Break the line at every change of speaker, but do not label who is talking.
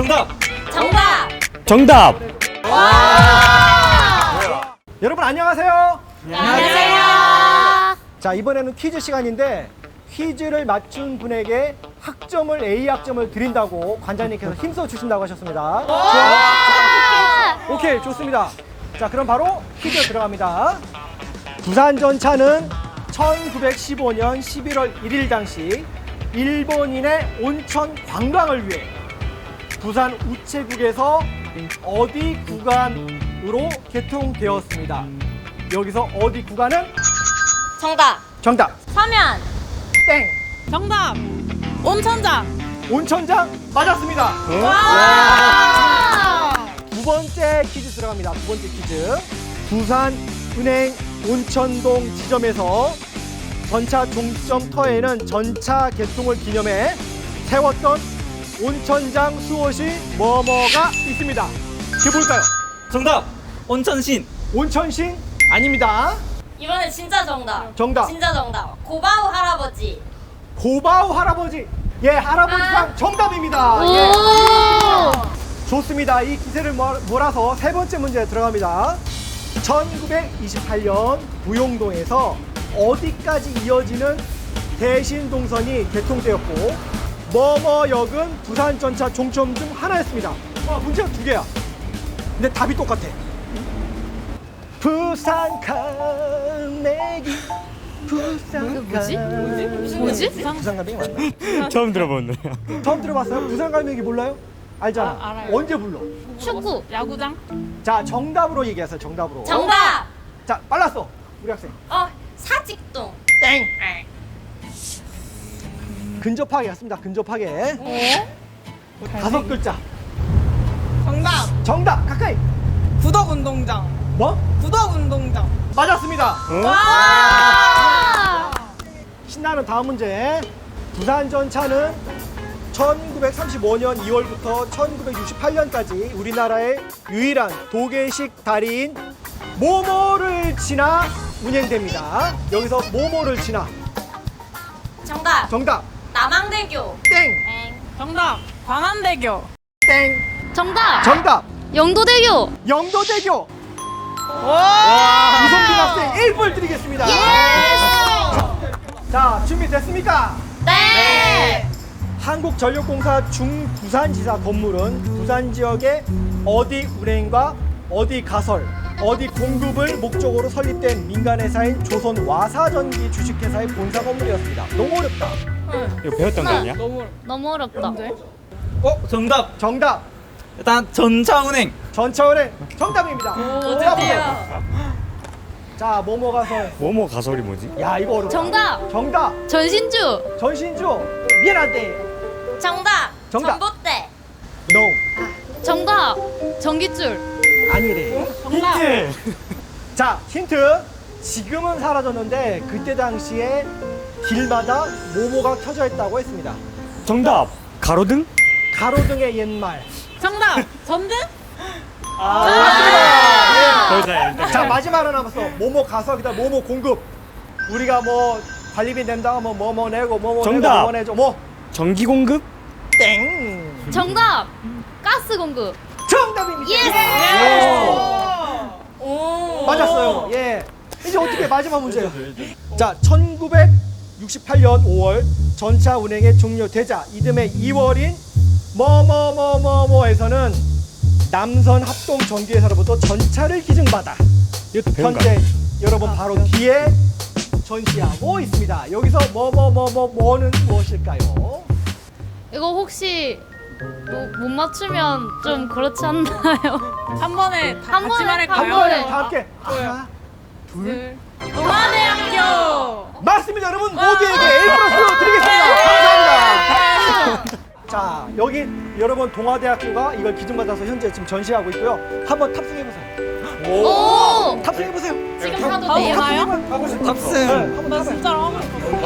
정답!
정답.
여러분 안녕하세요.
안녕하세요.
자 이번에는 퀴즈 시간인데 퀴즈를 맞춘 분에게 학점을 A 학점을 드린다고 관장님께서 힘써 주신다고 하셨습니다. 좋아요? 오케이 좋습니다. 자 그럼 바로 퀴즈 들어갑니다. 부산 전차는 1915년 11월 1일 당시 일본인의 온천 관광을 위해 부산 우체국에서 어디 구간으로 개통되었습니다. 여기서 어디 구간은
정답!
정답
서면!
땡
정답! 온천장!
온천장 맞았습니다.
와!
두 번째 퀴즈 들어갑니다. 두 번째 퀴즈. 부산 은행 온천동 지점에서 전차 종점 터에는 전차 개통을 기념해 세웠던 온천장 수옷이 뭐뭐가 있습니다. 그게 뭘까요?
정답. 온천신.
온천신 아닙니다.
이번엔 진짜 정답.
정답.
진짜 정답. 고바우 할아버지.
고바우 할아버지. 예, 할아버지상
아.
정답입니다. 예. 좋습니다. 이 기세를 몰- 몰아서 세 번째 문제 들어갑니다. 1928년 부용동에서 어디까지 이어지는 대신 동선이 개통되었고 뭐뭐역은 부산전차 종점 중 하나였습니다. 와, 문제가 두 개야. 근데 답이 똑같아. 부산 갈매기 부산
뭐지?
갈매기
뭐지?
부산 갈매기 맞나?
처음 들어본 노래.
처음 들어봤어요? 부산 갈매기 몰라요? 알잖아.
아, 알아요.
언제 불러?
축구.
야구장?
자, 정답으로 얘기하세요. 정답으로.
정답!
자, 빨랐어. 우리 학생.
어, 사직동.
땡. 근접하게 했습니다. 근접하게.
어?
다섯 글자.
정답!
정답. 가까이.
구덕 운동장!
뭐?
구덕 운동장!
맞았습니다.
와!
신나는 다음 문제. 부산 전차는 1935년 2월부터 1968년까지 우리나라의 유일한 도계식 다리인 모모를 지나 운행됩니다. 여기서 모모를 지나
정답.
정답
남항대교.
땡
정답! 광안대교!
땡.
정답.
정답
영도대교.
영도대교
와!
이성빈 학생 1분 드리겠습니다. 자 준비됐습니까?
네.
한국전력공사 중부산지사 건물은 부산 지역의 어디 운행과 어디 가설, 어디 공급을 목적으로 설립된 민간회사인 조선 와사전기 주식회사의 본사 건물이었습니다. 너무 어렵다.
이거 배웠던 거 아니야?
너무
너무 어렵다.
어, 정답.
정답
일단 전차운행.
전차운행 정답입니다.
오,
자,
드디어!
자 모모 가설.
뭐뭐 가설이 뭐지?
야 이거 어렵다.
정답.
정답
전신주.
전신주 미안한데
정답.
정답.
전봇대.
no
정답. 전기줄.
아니래.
정답!
자 힌트 지금은 사라졌는데 그때 당시에 길마다 모모가 켜져 있다고 했습니다
정답. 가로등?
가로등의 옛말
정답! 전등?
거기서 일단.
자 마지막 하나 남았어 모모 가석이다 모모 공급 우리가 뭐 관리비 낸다고 뭐 뭐뭐 내고 뭐뭐
정답.
내고 뭐뭐 내줘 뭐
전기 공급?
땡
정답. 가스 공급.
정답입니다
예스.
오.
오.
맞았어요 예 이제 어떻게 마지막 문제예요 자 1968년 5월 전차 운행이 종료되자 이듬해 2월인 뭐뭐뭐뭐뭐에서는 남선 합동 전기회사로부터 전차를 기증받아
이것도 배운
현재? 여러분 바로 뒤에 전시하고 있습니다. 여기서 뭐뭐뭐뭐 뭐는 무엇일까요?
이거 혹시 뭐, 못 맞추면 좀 그렇지 않나요?
한 번에 다
한
같이
번에,
말할까요?
한한
번에. 다 함께 하나
둘. 동아대학교!
맞습니다 여러분 모두에게 A 플러스 드리겠습니다 감사합니다 자 여기 여러분 동아대학교가 이걸 기증받아서 현재 지금 전시하고 있고요 한번 탑승해 보세요
오!
탑승해 보세요
지금 사도
바로
돼요?
가요?
하고 싶은
탑승.
네, 한번
나 진짜로 하고 싶어.